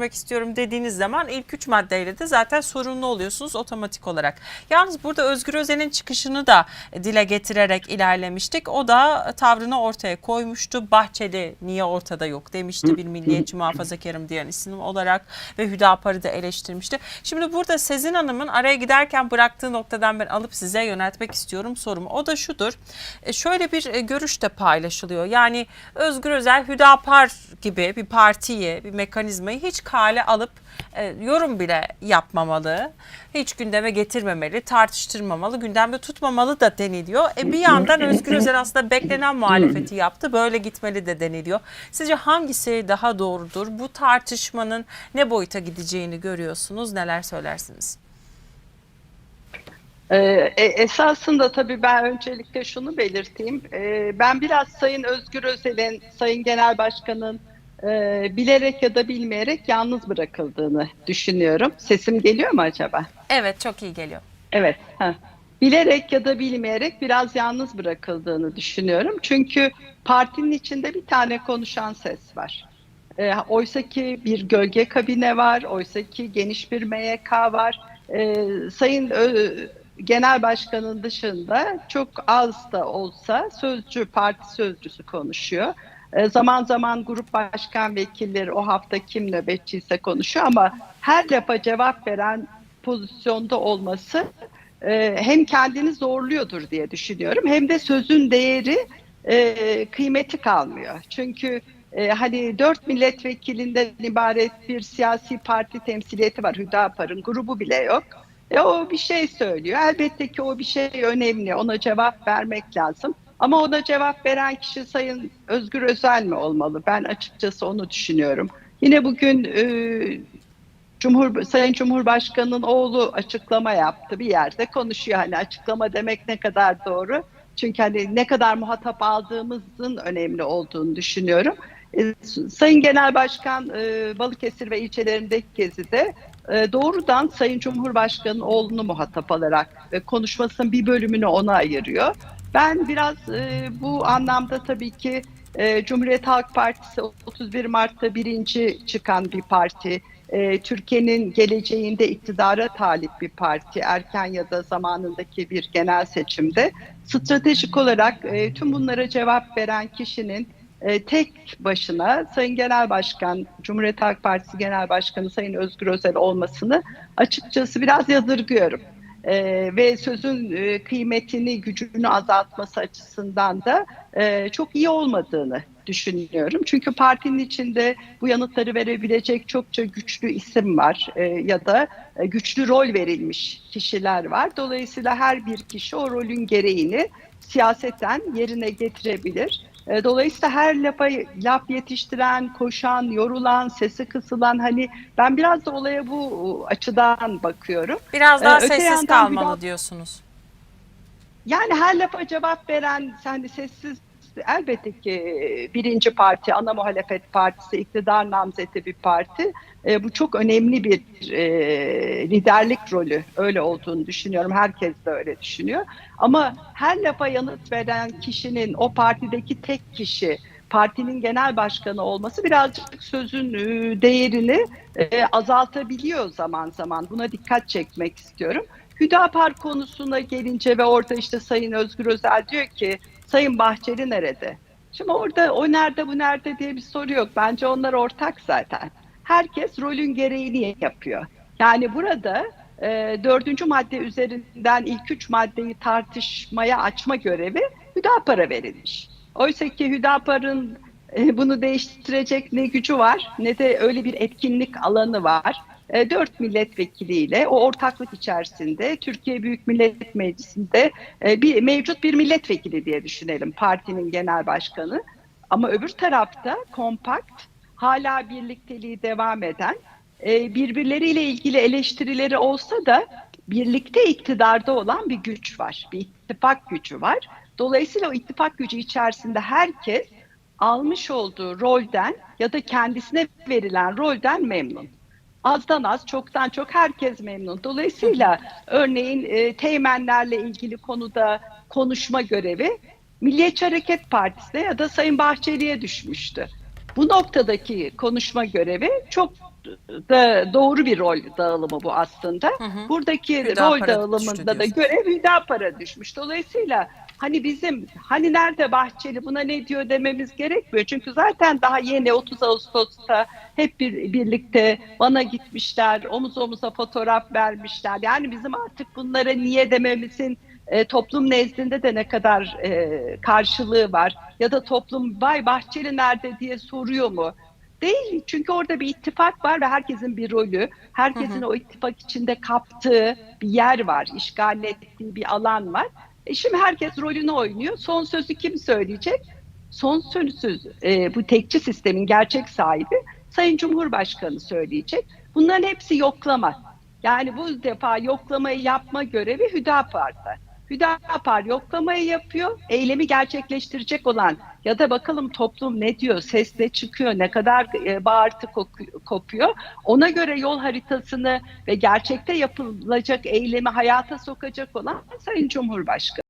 getirmek istiyorum dediğiniz zaman ilk üç maddeyle de zaten sorumlu oluyorsunuz otomatik olarak. Yalnız burada Özgür Özel'in çıkışını da dile getirerek ilerlemiştik. O da tavrını ortaya koymuştu. Bahçeli niye ortada yok demişti bir milliyetçi muhafazakarım diyen isim olarak ve Hüdapar'ı da eleştirmişti. Şimdi burada Sezin Hanım'ın araya giderken bıraktığı noktadan ben alıp size yöneltmek istiyorum sorumu. O da şudur. E, şöyle bir e, görüş de paylaşılıyor. Yani Özgür Özel Hüdapar gibi bir partiyi, bir mekanizmayı hiç kale alıp e, yorum bile yapmamalı. Hiç gündeme getirmemeli, tartıştırmamalı, gündemde tutmamalı da deniliyor. E bir yandan Özgür Özel aslında beklenen muhalefeti yaptı. Böyle gitmeli de deniliyor. Sizce hangisi daha doğrudur? Bu tartışmanın ne boyuta gideceğini görüyorsunuz. Neler söylersiniz? Ee, e- esasında tabii ben öncelikle şunu belirteyim. Ee, ben biraz Sayın Özgür Özel'in, Sayın Genel Başkan'ın e, bilerek ya da bilmeyerek yalnız bırakıldığını düşünüyorum. Sesim geliyor mu acaba? Evet çok iyi geliyor. Evet. heh. Bilerek ya da bilmeyerek biraz yalnız bırakıldığını düşünüyorum. Çünkü partinin içinde bir tane konuşan ses var. E, oysa ki bir gölge kabine var, oysa ki geniş bir MYK var. E, Sayın Ö- Genel Başkan'ın dışında çok az da olsa sözcü, parti sözcüsü konuşuyor. E, zaman zaman grup başkan vekilleri o hafta kim nöbetçiyse konuşuyor ama her lafa cevap veren pozisyonda olması e, hem kendini zorluyordur diye düşünüyorum hem de sözün değeri e, kıymeti kalmıyor. Çünkü hani dört milletvekilinden ibaret bir siyasi parti temsiliyeti var Hüdapar'ın grubu bile yok. E, o bir şey söylüyor. Elbette ki o bir şey önemli. Ona cevap vermek lazım. Ama ona cevap veren kişi Sayın Özgür Özel mi olmalı? Ben açıkçası onu düşünüyorum. Yine bugün e, Cumhur Sayın Cumhurbaşkanı'nın oğlu açıklama yaptı bir yerde konuşuyor hani açıklama demek ne kadar doğru çünkü hani ne kadar muhatap aldığımızın önemli olduğunu düşünüyorum. E, Sayın Genel Başkan e, Balıkesir ve ilçelerindeki gezide e, doğrudan Sayın Cumhurbaşkanı'nın oğlunu muhatap alarak ve konuşmasının bir bölümünü ona ayırıyor. Ben biraz e, bu anlamda tabii ki e, Cumhuriyet Halk Partisi 31 Mart'ta birinci çıkan bir parti. E, Türkiye'nin geleceğinde iktidara talip bir parti. Erken ya da zamanındaki bir genel seçimde. Stratejik olarak e, tüm bunlara cevap veren kişinin e, tek başına Sayın Genel Başkan, Cumhuriyet Halk Partisi Genel Başkanı Sayın Özgür Özel olmasını açıkçası biraz yadırgıyorum. Ee, ve sözün e, kıymetini, gücünü azaltması açısından da e, çok iyi olmadığını düşünüyorum. Çünkü partinin içinde bu yanıtları verebilecek çokça güçlü isim var e, ya da e, güçlü rol verilmiş kişiler var. Dolayısıyla her bir kişi o rolün gereğini siyaseten yerine getirebilir. E, Dolayısıyla her lafa laf yetiştiren, koşan, yorulan, sesi kısılan hani ben biraz da olaya bu açıdan bakıyorum. Biraz daha Ee, sessiz kalmalı biraz- diyorsunuz. Yani her lafa cevap veren, de sessiz elbette ki birinci parti, ana muhalefet partisi, iktidar namzeti bir parti. E, bu çok önemli bir e, liderlik rolü öyle olduğunu düşünüyorum. Herkes de öyle düşünüyor. Ama her lafa yanıt veren kişinin o partideki tek kişi, partinin genel başkanı olması birazcık sözün e, değerini e, azaltabiliyor zaman zaman. Buna dikkat çekmek istiyorum. Hüdapar konusuna gelince ve orada işte Sayın Özgür Özel diyor ki Sayın Bahçeli nerede? Şimdi orada o nerede bu nerede diye bir soru yok. Bence onlar ortak zaten. Herkes rolün gereğini yapıyor. Yani burada e, dördüncü madde üzerinden ilk üç maddeyi tartışmaya açma görevi Hüdapar'a verilmiş. Oysa ki Hüdapar'ın e, bunu değiştirecek ne gücü var ne de öyle bir etkinlik alanı var. E, Dört milletvekiliyle o ortaklık içerisinde Türkiye Büyük Millet Meclisi'nde e, bir mevcut bir milletvekili diye düşünelim partinin genel başkanı. Ama öbür tarafta kompakt hala birlikteliği devam eden e, birbirleriyle ilgili eleştirileri olsa da birlikte iktidarda olan bir güç var. Bir ittifak gücü var. Dolayısıyla o ittifak gücü içerisinde herkes almış olduğu rolden ya da kendisine verilen rolden memnun. Azdan az, çoktan çok herkes memnun. Dolayısıyla örneğin e, teğmenlerle ilgili konuda konuşma görevi Milliyetçi Hareket Partisi'ne ya da Sayın Bahçeli'ye düşmüştü. Bu noktadaki konuşma görevi çok da doğru bir rol dağılımı bu aslında. hı. Buradaki Hüdapar'a rol dağılımında da görev Hüdapar'a düşmüş. Dolayısıyla hani bizim hani nerede Bahçeli buna ne diyor dememiz gerekmiyor. Çünkü zaten daha yeni 30 Ağustos'ta hep bir, birlikte bana gitmişler, omuz omuza fotoğraf vermişler. Yani bizim artık bunlara niye dememizin e, toplum nezdinde de ne kadar e, karşılığı var ya da toplum vay Bahçeli nerede diye soruyor mu? Değil çünkü orada bir ittifak var ve herkesin bir rolü, herkesin o ittifak içinde kaptığı bir yer var, işgal ettiği bir alan var. E şimdi herkes rolünü oynuyor. Son sözü kim söyleyecek? Son sözü e, bu tekçi sistemin gerçek sahibi Sayın Cumhurbaşkanı söyleyecek. Bunların hepsi yoklama. Yani bu defa yoklamayı yapma görevi Hüdapar'da. Hüdapar yoklamayı yapıyor, eylemi gerçekleştirecek olan ya da bakalım toplum ne diyor, ses ne çıkıyor, ne kadar e, bağırtı kopuyor. Ona göre yol haritasını ve gerçekte yapılacak eylemi hayata sokacak olan Sayın Cumhurbaşkanı.